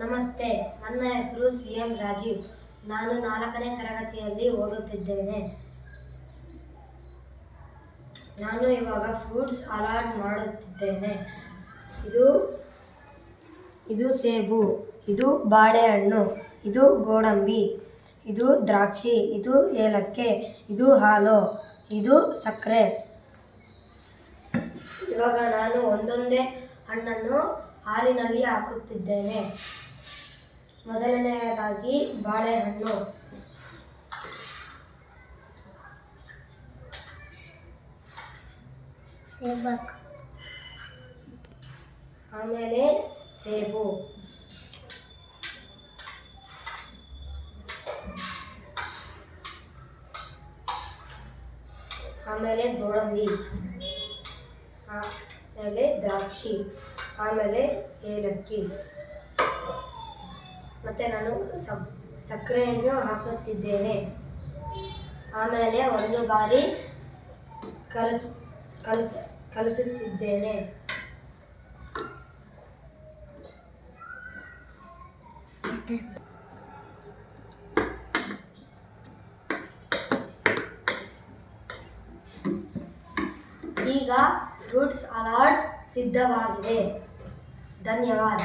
ನಮಸ್ತೆ, ನನ್ನ ಹೆಸರು ಸಿ ಎಂ ರಾಜೀವ್. ನಾನು ನಾಲ್ಕನೇ ತರಗತಿಯಲ್ಲಿ ಓದುತ್ತಿದ್ದೇನೆ. ನಾನು ಇವಾಗ ಫ್ರೂಟ್ಸ್ ಅಲಾಟ್ ಮಾಡುತ್ತಿದ್ದೇನೆ. ಇದು ಇದು ಸೇಬು, ಇದು ಬಾಳೆಹಣ್ಣು, ಇದು ಗೋಡಂಬಿ, ಇದು ದ್ರಾಕ್ಷಿ, ಇದು ಏಲಕ್ಕಿ, ಇದು ಹಾಲು, ಇದು ಸಕ್ಕರೆ. ಇವಾಗ ನಾನು ಒಂದೊಂದೇ ಹಣ್ಣನ್ನು ಹಾಲಿನಲ್ಲಿ ಹಾಕುತ್ತಿದ್ದೇನೆ. ಮೊದಲನೆಯದಾಗಿ ಬಾಳೆಹಣ್ಣು. ಸೇಬಕ್ ಆಮೇಲೆ ಸೇಬು. ಆಮೇಲೆ ಗೋಡಂಬಿ. ಆಮೇಲೆ ದ್ರಾಕ್ಷಿ. ಆಮೇಲೆ ಏಲಕ್ಕಿ. ಮತ್ತು ನಾನು ಸಕ್ ಸಕ್ಕರೆಯನ್ನು ಹಾಕುತ್ತಿದ್ದೇನೆ. ಆಮೇಲೆ ಒಂದು ಬಾರಿ ಕಲಸ್, ಕಲಸ, ಕಲಿಸುತ್ತಿದ್ದೇನೆ. ಈಗ ಫ್ರೂಟ್ಸ್ ಅಲಾಡ್ ಸಿದ್ಧವಾಗಿದೆ. ಧನ್ಯವಾದ.